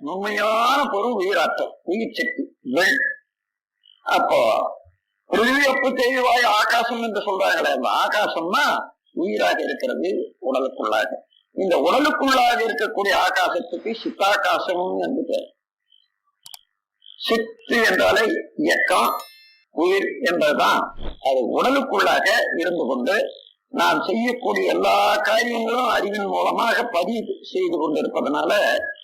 உண்மையான பொருள் உயிராற்றல் உயிர் சக்தி வெள் அப்போ பிரிவியப்பு தெய்வாய் ஆகாசம் என்று சொல்றாங்களே அந்த ஆகாசம்னா உயிராக இருக்கிறது உடலுக்குள்ளாக. இந்த உடலுக்குள்ளாக இருக்கக்கூடிய ஆகாசத்துக்கு சித்தாகாசம் என்று பெயர் சித்து என்றாலே இயக்கம் உயிர் என்பதுதான். அது உடலுக்குள்ளாக இருந்து கொண்டு நாம் செய்யக்கூடிய எல்லா காரியங்களும் அறிவின் மூலமாக பதிவு செய்து கொண்டிருப்பதனால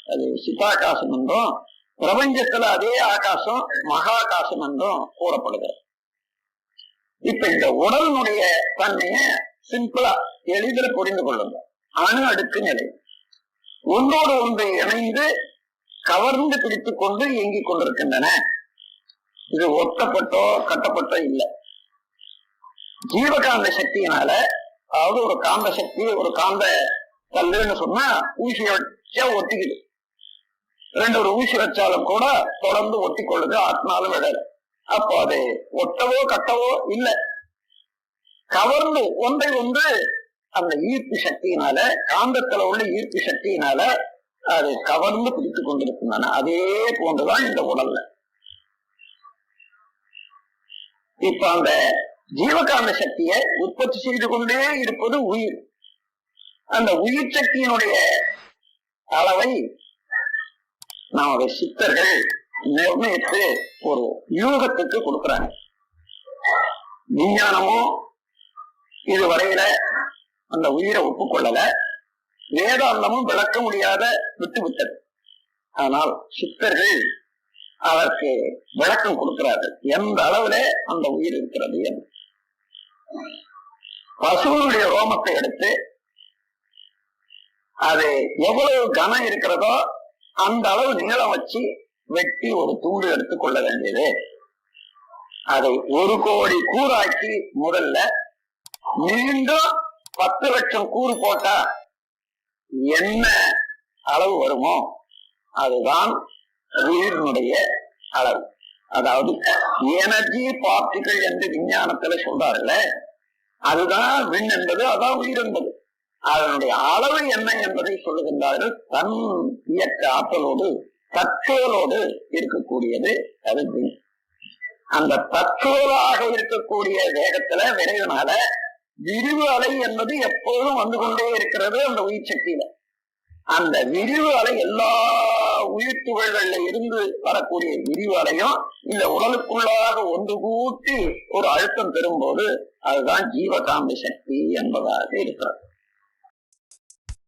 அது சித்தாகாசம் என்றும் பிரபஞ்சத்துல அதே ஆகாசம் மகாகாசம் என்றும் கூறப்படுகிறது இப்ப இந்த உடலினுடைய தன்மைய சிம்பிளா எளிதில் புரிந்து கொள்ளுங்க. அணு அடுக்கு நிலை. ஒன்றோடு ஒன்று இணைந்து கவர்ந்து பிடித்துக் கொண்டு இயங்கிக் கொண்டிருக்கின்றன. இது ஒட்டப்பட்டோ கட்டப்பட்டோ இல்லை. ஜீவகாந்த சக்தியினால அதாவது ஒரு காந்த சக்தி ஒரு காந்த கல்லுன்னு சொன்னா ஊசி வச்சா ஒட்டிக்குது. ரெண்டு ஒரு ஊசி வச்சாலும் கூட தொடர்ந்து ஒட்டி கொள்ளுது ஆட்டினாலும் விடல. அப்போ அது ஒட்டவோ கட்டவோ இல்லை. கவர்ந்து ஒன்றை ஒன்று அந்த ஈர்ப்பு சக்தியினால காந்தத்துல உள்ள ஈர்ப்பு சக்தியினால அது கவர்ந்து பிடித்து கொண்டிருக்கின்றன. அதே போன்றுதான் இந்த உடல்ல. இப்ப அந்த ஜீவகாந்த சக்தியை உற்பத்தி செய்து கொண்டே இருப்பது உயிர். அந்த உயிர் சக்தியினுடைய அளவை நம்முடைய சித்தர்கள் நிர்ணயித்து ஒரு யூகத்துக்கு கொடுக்கிறாங்க. விஞ்ஞானமும் இதுவரையில அந்த உயிரை ஒப்புக்கொள்ளல. வேதாந்தமும் விளக்க முடியாத விட்டுவிட்டது. ஆனால் சித்தர்கள் அதற்கு விளக்கம் கொடுக்கிறார்கள். எந்த அளவுல அந்த உயிர் இருக்கிறது என்று. பசுவனுடைய ரோமத்தை எடுத்து அது எவ்வளவு கனம் இருக்கிறதோ அந்த அளவு நீளம் வச்சு வெட்டி ஒரு தூண்டு எடுத்து கொள்ள வேண்டியது. அதை ஒரு கோடி கூறாக்கி முதல்ல மீண்டும் பத்து லட்சம் கூறு போட்டா என்ன அளவு வருமோ அதுதான் உயிரினுடைய அளவு. அதாவது எனர்ஜி பார்ட்டிகள் என்று விஞ்ஞானத்துல சொல்றாருல்ல அதுதான் விண் என்பது அதான் உயிர் என்பது. அதனுடைய அளவு என்ன என்பதை சொல்லுகின்றார்கள். தன் இயக்க ஆற்றலோடு தற்செயலோடு இருக்கக்கூடியது அது அந்த தற்செயலாக இருக்கக்கூடிய வேகத்துல விரைவினால விரிவு அலை என்பது எப்போதும் வந்து கொண்டே இருக்கிறது அந்த உயிர் சக்தியில. அந்த விரிவு அலை எல்லா உயிர் துகள்கள்ல இருந்து வரக்கூடிய விரிவு அலையும் இந்த உடலுக்குள்ளாக ஒன்று கூட்டி ஒரு அழுத்தம் பெறும்போது அதுதான் ஜீவகாந்த சக்தி என்பதாக இருக்கிறது.